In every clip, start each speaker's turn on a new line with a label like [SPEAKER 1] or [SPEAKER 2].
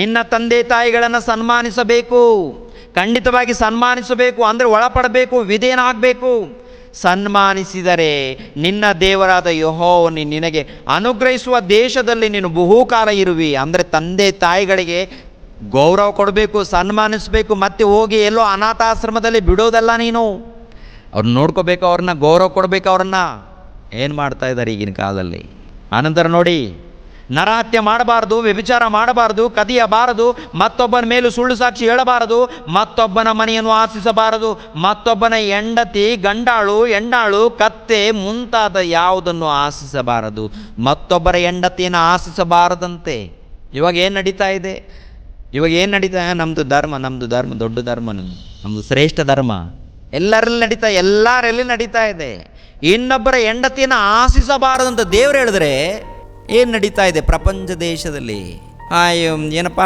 [SPEAKER 1] ನಿನ್ನ ತಂದೆ ತಾಯಿಗಳನ್ನು ಸನ್ಮಾನಿಸಬೇಕು. ಖಂಡಿತವಾಗಿ ಸನ್ಮಾನಿಸಬೇಕು, ಅಂದರೆ ಒಳಪಡಬೇಕು, ವಿಧೇಯನಾಗಬೇಕು. ಸನ್ಮಾನಿಸಿದರೆ ನಿನ್ನ ದೇವರಾದ ಯಹೋವನು ನಿನಗೆ ಅನುಗ್ರಹಿಸುವ ದೇಶದಲ್ಲಿ ನೀನು ಬಹುಕಾಲ ಇರುವಿ. ಅಂದರೆ ತಂದೆ ತಾಯಿಗಳಿಗೆ ಗೌರವ ಕೊಡಬೇಕು, ಸನ್ಮಾನಿಸಬೇಕು, ಮತ್ತೆ ಹೋಗಿ ಎಲ್ಲೋ ಅನಾಥಾಶ್ರಮದಲ್ಲಿ ಬಿಡೋದಲ್ಲ ನೀನು. ಅವ್ರನ್ನ ನೋಡ್ಕೋಬೇಕು ಅವ್ರನ್ನ, ಗೌರವ ಕೊಡಬೇಕು ಅವ್ರನ್ನ. ಏನು ಮಾಡ್ತಾ ಇದ್ದಾರೆ ಈಗಿನ ಕಾಲದಲ್ಲಿ? ಆನಂತರ ನೋಡಿ. ನರಹತ್ಯೆ ಮಾಡಬಾರದು, ವ್ಯಭಿಚಾರ ಮಾಡಬಾರದು, ಕದಿಯಬಾರದು, ಮತ್ತೊಬ್ಬನ ಮೇಲೂ ಸುಳ್ಳು ಸಾಕ್ಷಿ ಹೇಳಬಾರದು, ಮತ್ತೊಬ್ಬನ ಮನೆಯನ್ನು ಆಶಿಸಬಾರದು, ಮತ್ತೊಬ್ಬನ ಹೆಂಡತಿ, ಗಂಡಾಳು ಹೆಂಡಾಳು ಕತ್ತೆ ಮುಂತಾದ ಯಾವುದನ್ನು ಆಶಿಸಬಾರದು, ಮತ್ತೊಬ್ಬರ ಹೆಂಡತಿಯನ್ನು ಆಶಿಸಬಾರದಂತೆ. ಇವಾಗ ಏನು ನಡೀತಾ ಇದೆ? ಇವಾಗ ಏನು ನಡೀತಾ ನಮ್ಮದು ಧರ್ಮ ನಮ್ಮದು ಧರ್ಮ, ದೊಡ್ಡ ಧರ್ಮ ನಮ್ಮದು ಶ್ರೇಷ್ಠ ಧರ್ಮ. ಎಲ್ಲರಲ್ಲಿ ನಡೀತಾ ಎಲ್ಲರಲ್ಲಿ ನಡೀತಾ ಇದೆ. ಇನ್ನೊಬ್ಬರ ಹೆಂಡತಿಯನ್ನು ಆಶಿಸಬಾರದಂತ ದೇವ್ರು ಹೇಳಿದ್ರೆ ಏನು ನಡೀತಾ ಇದೆ ಪ್ರಪಂಚ ದೇಶದಲ್ಲಿ? ಏನಪ್ಪ?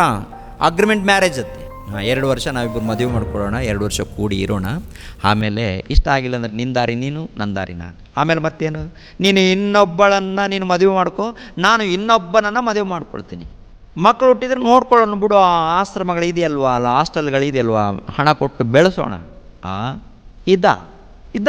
[SPEAKER 1] ಅಗ್ರಿಮೆಂಟ್ ಮ್ಯಾರೇಜ್ ಅತ್ತೆ. ಎರಡು ವರ್ಷ ನಾವಿಬ್ಬರು ಮದುವೆ ಮಾಡ್ಕೊಳ್ಳೋಣ, ಎರಡು ವರ್ಷ ಕೂಡಿ ಇರೋಣ. ಆಮೇಲೆ ಇಷ್ಟ ಆಗಿಲ್ಲ ಅಂದ್ರೆ ನಿನ್ನ ನೀನು ನನ್ನ ದಾರಿ ನಾನು. ಆಮೇಲೆ ಮತ್ತೇನು? ನೀನು ಇನ್ನೊಬ್ಬಳನ್ನು ನೀನು ಮದುವೆ ಮಾಡ್ಕೊ, ನಾನು ಇನ್ನೊಬ್ಬನನ್ನು ಮದುವೆ ಮಾಡ್ಕೊಳ್ತೀನಿ. ಮಕ್ಕಳು ಹುಟ್ಟಿದ್ರೆ ನೋಡ್ಕೊಳ್ಳೋಣ ಬಿಡು ಆಶ್ರಮಗಳಿದೆಯಲ್ವಾ ಅಲ್ಲ ಹಾಸ್ಟೆಲ್ಗಳಿದೆಯಲ್ವಾ ಹಣ ಕೊಟ್ಟು ಬೆಳೆಸೋಣ. ಆ, ಇದ್ದ ಇದ್ದ.